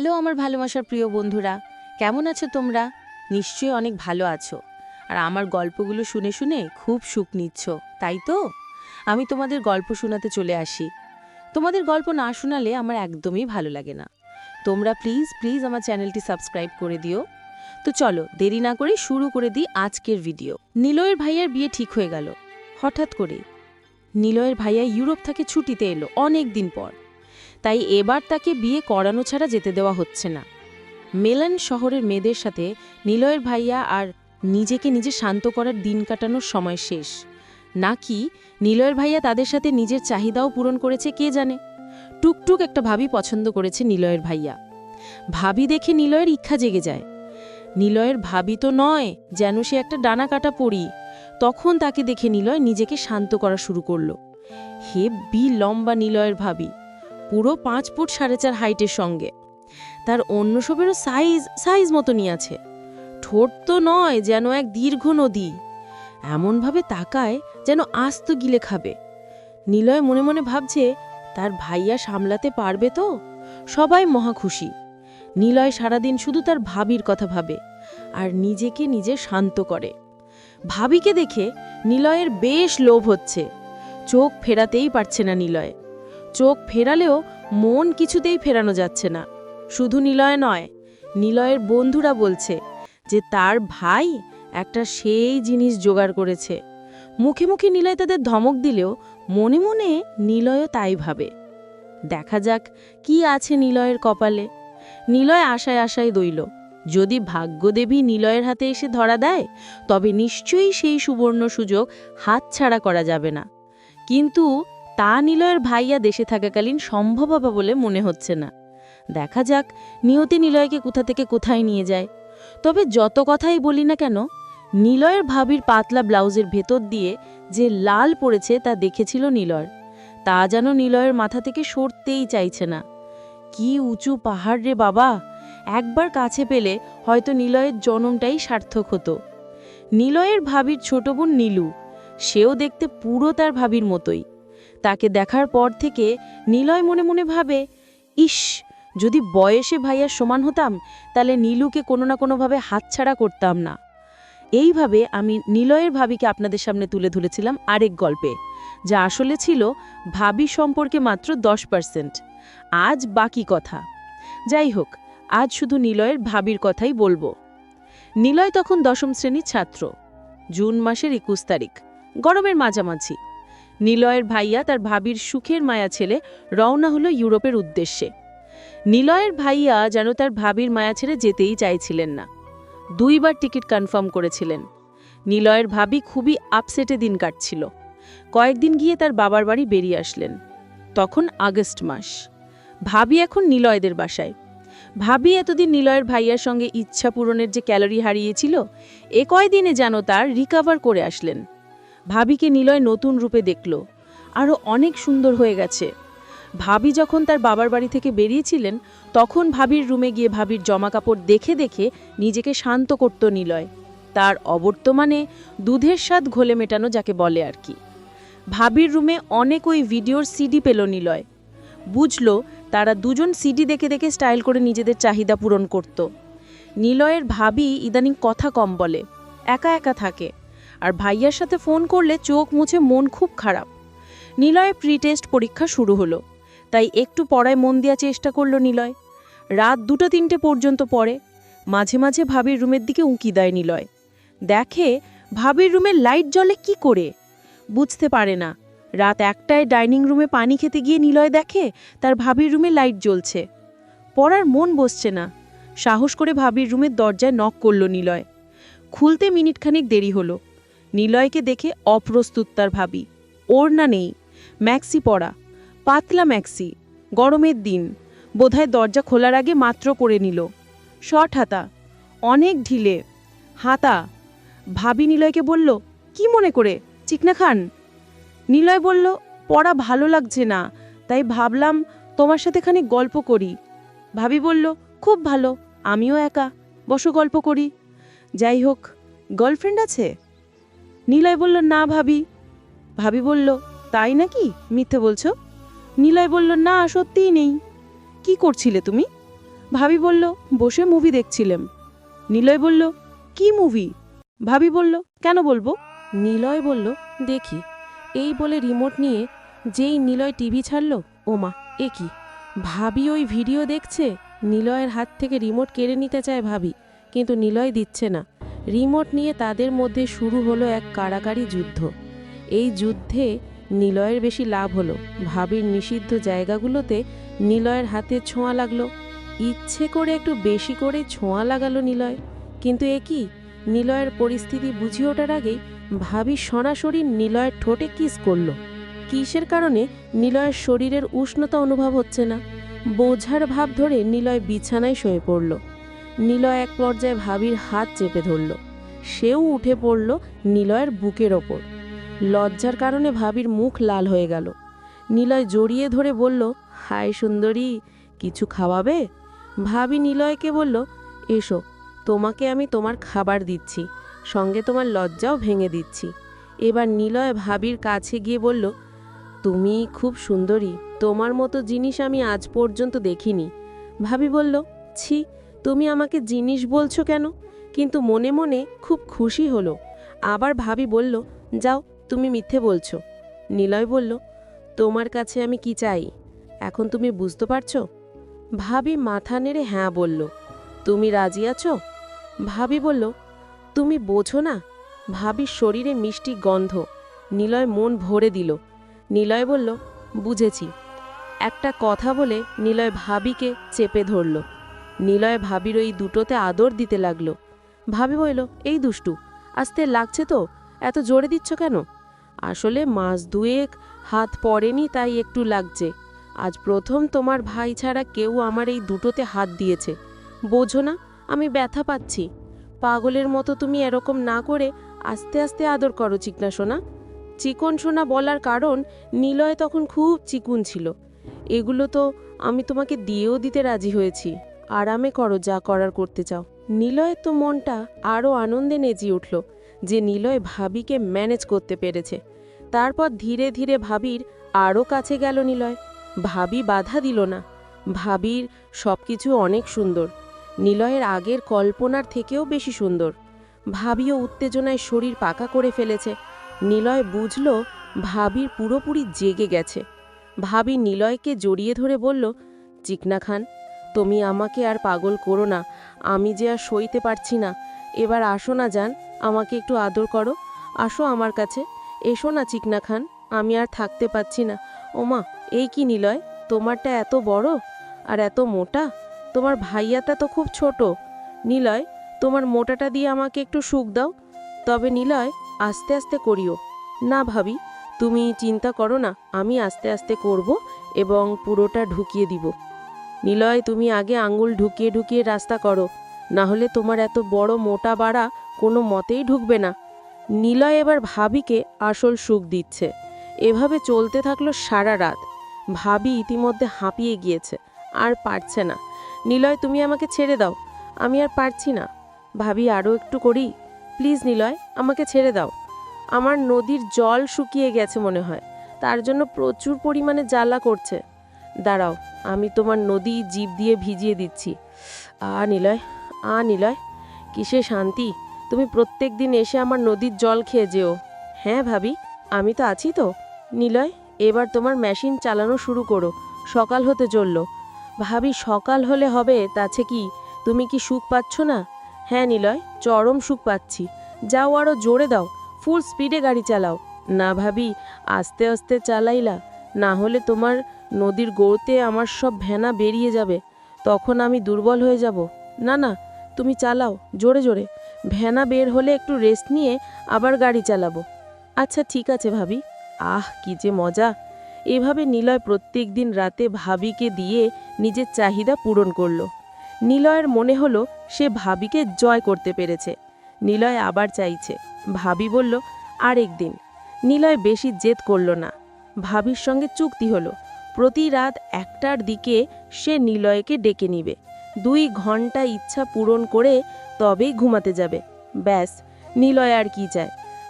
Hello, আমার ভালোবাসার প্রিয় বন্ধুরা। কেমন আছো তোমরা? নিশ্চয়ই অনেক ভালো আছো। আর আমার গল্পগুলো শুনে শুনে খুব সুখ নিচ্ছ, তাই তো? আমি তোমাদের গল্প শোনাতে চলে আসি। তোমাদের গল্প না শোনালে আমার একদমই ভালো লাগে না। তোমরা প্লিজ প্লিজ আমার চ্যানেলটি সাবস্ক্রাইব করে দিও। তো চলো, দেরি না করে শুরু করে দিই আজকের ভিডিও। নিলয়ের ভাইয়ার বিয়ে ঠিক হয়ে গেল। হঠাৎ করে নিলয়ের ভাইয়া ইউরোপ থেকে ছুটিতে এলো অনেক দিন পর। তাই এবার তাকে বিয়ে করানো ছাড়া যেতে দেওয়া হচ্ছে না। মেলান শহরের মেয়েদের সাথে নিলয়ের ভাইয়া আর নিজেকে নিজে শান্ত করার দিন কাটানোর সময় শেষ। নাকি নিলয়ের ভাইয়া তাদের সাথে নিজের চাহিদাও পূরণ করেছে কে জানে? টুকটুক একটা ভাবি পছন্দ করেছে নিলয়ের ভাইয়া। ভাবি দেখে নিলয়ের ইচ্ছা জেগে যায়। নিলয়ের ভাবি তো নয় যেন সে একটা ডানা কাটা পড়ি তখন তাকে দেখে নিলয় নিজেকে শান্ত করা শুরু করল। হে বি লম্বা নিলয়ের ভাবি। পুরো পাঁচ ফুট সাড়ে চার হাইটের সঙ্গে। তার অন্য সবেরও সাইজ সাইজ মতনই আছে। ঠোঁট তো নয় যেন এক দীর্ঘ নদী। এমনভাবে তাকায় যেন আস্ত গিলে খাবে। নিলয় মনে মনে ভাবছে, তার ভাইয়া সামলাতে পারবে তো? সবাই মহা খুশি। নিলয় সারাদিন শুধু তার ভাবির কথা ভাবে আর নিজেকে নিজে শান্ত করে। ভাবিকে দেখে নিলয়ের বেশ লোভ হচ্ছে। চোখ ফেরাতেই পারছে না নিলয়। চোখ ফেরালেও মন কিছুতেই ফেরানো যাচ্ছে না। শুধু নিলয় নয়, নিলয়ের বন্ধুরা বলছে যে তার ভাই একটা সেই জিনিস জোগাড় করেছে। মুখে মুখে নিলয় তাদের ধমক দিলেও মনে মনে নিলয়ও তাই ভাবে। দেখা যাক কি আছে নিলয়ের কপালে। নিলয় আশায় আশায় দইল, যদি ভাগ্যদেবী নিলয়ের হাতে এসে ধরা দেয়, তবে নিশ্চয়ই সেই সুবর্ণ সুযোগ হাতছাড়া করা যাবে না। কিন্তু তা নিলয়ের ভাইয়া দেশে থাকাকালীন সম্ভব হবে বলে মনে হচ্ছে না। দেখা যাক, নিয়তি নিলয়কে কোথা থেকে কোথায় নিয়ে যায়। তবে যত কথাই বলি না কেন, নিলয়ের ভাবির পাতলা ব্লাউজের ভেতর দিয়ে যে লাল পড়েছে তা দেখেছিল নিলয়। তা যেন নিলয়ের মাথা থেকে সরতেই চাইছে না। কি উঁচু পাহাড় রে বাবা! একবার কাছে পেলে হয়তো নিলয়ের জনমটাই সার্থক হতো। নিলয়ের ভাবির ছোট বোন নীলু, সেও দেখতে পুরো তার ভাবির মতোই। তাকে দেখার পর থেকে নিলয় মনে মনে ভাবে, ইস, যদি বয়সে ভাইয়ার সমান হতাম, তাহলে নীলুকে কোনো না কোনোভাবে হাতছাড়া করতাম না। এইভাবে আমি নিলয়ের ভাবিকে আপনাদের সামনে তুলে ধরেছিলাম আরেক গল্পে, যা আসলে ছিল ভাবি সম্পর্কে মাত্র দশ পার্সেন্ট। আজ বাকি কথা। যাই হোক, আজ শুধু নিলয়ের ভাবির কথাই বলব। নিলয় তখন দশম শ্রেণির ছাত্র। জুন মাসের একুশ তারিখ। গরমের মাঝামাঝি। নিলয়ের ভাইয়া তার ভাবির সুখের মায়া ছেলে রওনা হলো ইউরোপের উদ্দেশ্যে। নিলয়ের ভাইয়া যেন তার ভাবির মায়া ছেড়ে যেতেই চাইছিলেন না। দুইবার টিকিট কনফার্ম করেছিলেন। নিলয়ের ভাবি খুবই আপসেটে দিন কাটছিল। কয়েকদিন গিয়ে তার বাবার বাড়ি বেরিয়ে আসলেন। তখন আগস্ট মাস। ভাবি এখন নিলয়দের বাসায়। ভাবি এতদিন নিলয়ের ভাইয়ার সঙ্গে ইচ্ছা পূরণের যে ক্যালোরি হারিয়েছিল, এ কয়দিনে যেন তার রিকাভার করে আসলেন। ভাবিকে নিলয় নতুন রূপে দেখল। আরও অনেক সুন্দর হয়ে গেছে। ভাবি যখন তার বাবার বাড়ি থেকে বেরিয়েছিলেন, তখন ভাবির রুমে গিয়ে ভাবির জামা কাপড় দেখে দেখে নিজেকে শান্ত করত নিলয়। তার অবর্তমানে দুধের স্বাদ ঘোলে মেটানো যাকে বলে আর কি। ভাবির রুমে অনেক ওই ভিডিওর সিডি পেল নিলয়। বুঝল তারা দুজন সিডি দেখে দেখে স্টাইল করে নিজেদের চাহিদা পূরণ করত। নিলয়ের ভাবি ইদানিং কথা কম বলে, একা একা থাকে। আর ভাইয়ার সাথে ফোন করলে চোখ মুছে মন খুব খারাপ। নিলয়ের প্রি টেস্ট পরীক্ষা শুরু হলো। তাই একটু পড়ায় মন দেওয়ার চেষ্টা করল নিলয়। রাত দুটো তিনটে পর্যন্ত পড়ে। মাঝে মাঝে ভাবির রুমের দিকে উঁকি দেয় নিলয়। দেখে ভাবির রুমের লাইট জ্বলে কি করে? বুঝতে পারে না। রাত একটায় ডাইনিং রুমে পানি খেতে গিয়ে নিলয় দেখে তার ভাবির রুমে লাইট জ্বলছে। পড়ার মন বসছে না। সাহস করে ভাবির রুমের দরজায় নক করল নিলয়। খুলতে মিনিটখানেক দেরি হলো। নিলয়কে দেখে অপ্রস্তুত তার ভাবি। ওড়না নেই। ম্যাক্সি পরা পাতলা ম্যাক্সি। গরমের দিন। বোধহয় দরজা খোলার আগে মাত্র করে নিল। শর্ট হাতা। অনেক ঢিলে। হাতা। ভাবি নিলয়কে বলল, কি মনে করে? চিকনা খান? নিলয় বলল, পড়া ভালো লাগছে না। তাই ভাবলাম তোমার সাথে খানিক গল্প করি। ভাবি বলল, খুব ভালো। আমিও একা। বসো গল্প করি। যাই হোক গার্লফ্রেন্ড আছে? নিলয় বলল, না ভাবি। ভাবি বলল, তাই নাকি? মিথ্যে বলছো? নিলয় বলল, না, সত্যিই নেই। কি করছিলে তুমি? ভাবি বলল, বসে মুভি দেখছিলাম। নিলয় বলল, কি মুভি ভাবি বলল, কেন বলব? নিলয় বলল, দেখি। এই বলে রিমোট নিয়ে যেই নিলয় টিভি ছাড়ল, ওমা, এ কি? ভাবি ওই ভিডিও দেখছে, নিলয়ের হাত থেকে রিমোট কেড়ে নিতে চায় ভাবি, কিন্তু নিলয় দিচ্ছে না। রিমোট নিয়ে তাদের মধ্যে শুরু হলো এক কারাকারি যুদ্ধ। এই যুদ্ধে নিলয়ের বেশি লাভ হলো। ভাবির নিষিদ্ধ জায়গাগুলোতে নিলয়ের হাতে ছোঁয়া লাগল। ইচ্ছে করে একটু বেশি করে ছোঁয়া লাগালো নিলয়। কিন্তু এ কি? নিলয়ের পরিস্থিতি বুঝিয়ে ওঠার আগেই ভাবি সরাসরি নিলয়ের ঠোঁটে কিস করল। কিসের কারণে? নিলয়ের শরীরের উষ্ণতা অনুভব হচ্ছে না। বোঝার ভাব ধরে নিলয় বিছানায় শুয়ে পড়ল। নিলয় এক পর্যায়ে ভাবির হাত চেপে ধরল। সেও উঠে পড়ল নিলয়ের বুকের ওপর। লজ্জার কারণে ভাবির মুখ লাল হয়ে গেল। নিলয় জড়িয়ে ধরে বলল, হায় সুন্দরী, কিছু খাওয়াবে? ভাবি নিলয়কে বলল, এসো, তোমাকে আমি তোমার খাবার দিচ্ছি, সঙ্গে তোমার লজ্জাও ভেঙে দিচ্ছি। এবার নিলয় ভাবির কাছে গিয়ে বলল, তুমি খুব সুন্দরী, তোমার মতো জিনিস আমি আজ পর্যন্ত দেখিনি। ভাবি বলল, ছি তুমি আমাকে জিনিস বলছো কেন? কিন্তু মনে মনে খুব খুশি হলো। আবার ভাবি বলল, যাও, তুমি মিথ্যে বলছো। নিলয় বলল, তোমার কাছে আমি কি চাই? এখন তুমি বুঝতে পারছ? ভাবি মাথা নেড়ে হ্যাঁ বলল, তুমি রাজি আছো? ভাবি বলল, তুমি বোঝো না? ভাবির শরীরে মিষ্টি গন্ধ, নিলয় মন ভরে দিল। নিলয় বলল, বুঝেছি। একটা কথা বলে নিলয় ভাবিকে চেপে ধরল। নিলয় ভাবির ওই দুটোতে আদর দিতে লাগল। ভাবি বলল, এই দুষ্টু, আস্তে লাগছে তো? এত জোরে দিচ্ছ কেন? আসলে মাস দুয়েক হাত পড়েনি, তাই একটু লাগছে। আজ প্রথম তোমার ভাই ছাড়া কেউ আমার এই দুটোতে হাত দিয়েছে। বোঝো না, আমি ব্যথা পাচ্ছি। পাগলের মতো তুমি এরকম না করে আস্তে আস্তে আদর করো চিকনা সোনা। চিকন সোনা বলার কারণ নিলয় তখন খুব চিকুন ছিল। এগুলো তো আমি তোমাকে দিয়েও দিতে রাজি হয়েছি। আরামে করো যা করার করতে চাও। নিলয়ের তো মনটা আরও আনন্দে নেজিয়ে উঠল যে নিলয় ভাবিকে ম্যানেজ করতে পেরেছে। তারপর ধীরে ধীরে ভাবির আরও কাছে গেল নিলয়। ভাবি বাধা দিল না। ভাবির সব কিছু অনেক সুন্দর। নিলয়ের আগের কল্পনার থেকেও বেশি সুন্দর। ভাবিও উত্তেজনায় শরীর পাকা করে ফেলেছে। নিলয় বুঝল ভাবির পুরোপুরি জেগে গেছে। ভাবি নিলয়কে জড়িয়ে ধরে বলল, চিকনা খান তুমি আমাকে আর পাগল করো না, আমি যে আর সইতে পারছি না। এবার আসো না যান আমাকে একটু আদর করো। আসো আমার কাছে, এসো না চিকনা খান, আমি আর থাকতে পারছি না। ওমা, এই কি নিলয়, তোমারটা এত বড় আর এত মোটা? তোমার ভাইয়াটা তো খুব ছোট। নিলয়, তোমার মোটাটা দিয়ে আমাকে একটু সুখ দাও। তবে নিলয়, আস্তে আস্তে করিও। না ভাবি, তুমি চিন্তা করো না, আমি আস্তে আস্তে করব এবং পুরোটা ঢুকিয়ে দিব। নিলয়, তুমি আগে আঙুল ঢুকিয়ে ঢুকিয়ে রাস্তা করো। না হলে তোমার এত বড় মোটা বাড়া কোনো মতেই ঢুকবে না। নিলয় এবার ভাবিকে আসল সুখ দিচ্ছে। এভাবে চলতে থাকল সারা রাত। ভাবি ইতিমধ্যে হাঁপিয়ে গিয়েছে। আর পারছে না। নিলয়, তুমি আমাকে ছেড়ে দাও। আমি আর পারছি না। ভাবি আরও একটু করি? প্লিজ নিলয়, আমাকে ছেড়ে দাও। আমার নদীর জল শুকিয়ে গেছে মনে হয়। তার জন্য প্রচুর পরিমাণে জ্বালা করছে। দাঁড়াও, আমি তোমার নদী জীব দিয়ে ভিজিয়ে দিচ্ছি। আ নিলয় আ নিলয়, কিসে শান্তি? তুমি প্রত্যেক দিন এসে আমার নদীর জল খেয়ে যেও। হ্যাঁ ভাবি, আমি তো আছি তো। নিলয়, এবার তোমার মেশিন চালানো শুরু করো, সকাল হতে চলল। ভাবি, সকাল হলে হবে, তাছে কি? তুমি কি সুখ পাচ্ছ না? হ্যাঁ নিলয়, চরম সুখ পাচ্ছি। যাও আরও জোরে দাও ফুল স্পিডে গাড়ি চালাও। না ভাবি, আস্তে আস্তে চালাইলা, না হলে তোমার নদীর গৌতে আমার সব ভেনা বেরিয়ে যাবে। তখন আমি দুর্বল হয়ে যাব। না না, তুমি চালাও, জোরে জোরে। ভেনা বের হলে একটু রেস্ট নিয়ে আবার গাড়ি চালাবো। আচ্ছা ঠিক আছে ভাবি। আহ, কি যে মজা। এভাবে নিলয় প্রত্যেক দিন রাতে ভাবিকে দিয়ে নিজের চাহিদা পূরণ করল। নিলয়ের মনে হলো সে ভাবিকে জয় করতে পেরেছে। নিলয় আবার চাইছে। ভাবি বলল আরেক দিন নিলয় বেশি জেদ করল না। ভাবির সঙ্গে চুক্তি হলো। প্রতি রাত একটার দিকে সে নিলয়কে ডেকে নিবে। দুই ঘণ্টা ইচ্ছা পূরণ করে তবেই ঘুমাতে যাবে। ব্যাস, নিলয় আর কি চায়?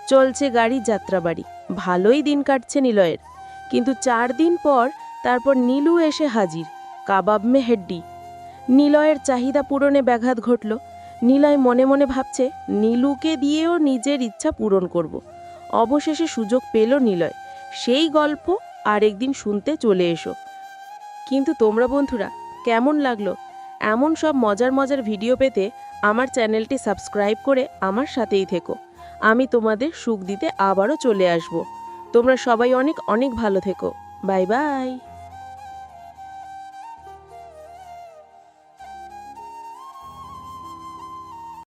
চলছে গাড়ি যাত্রাবাড়ি। ভালোই দিন কাটছে নিলয়ের। কিন্তু চার দিন পর তারপর নীলু এসে হাজির, কাবাব মে হেড্ডি। নিলয়ের চাহিদা পূরণে ব্যাঘাত ঘটল। নিলয় মনে মনে ভাবছে, নীলুকে দিয়েও নিজের ইচ্ছা পূরণ করব। অবশেষে সুযোগ পেল নিলয়। সেই গল্প আরেকদিন শুনতে চলে এসো। কিন্তু তোমরা বন্ধুরা, কেমন লাগল? এমন সব মজার মজার ভিডিও পেতে আমার চ্যানেলটি সাবস্ক্রাইব করে আমার সাথেই থেকো। আমি তোমাদের সুখ দিতে আবারও চলে আসব। তোমরা সবাই অনেক অনেক ভালো থেকো। Bye bye.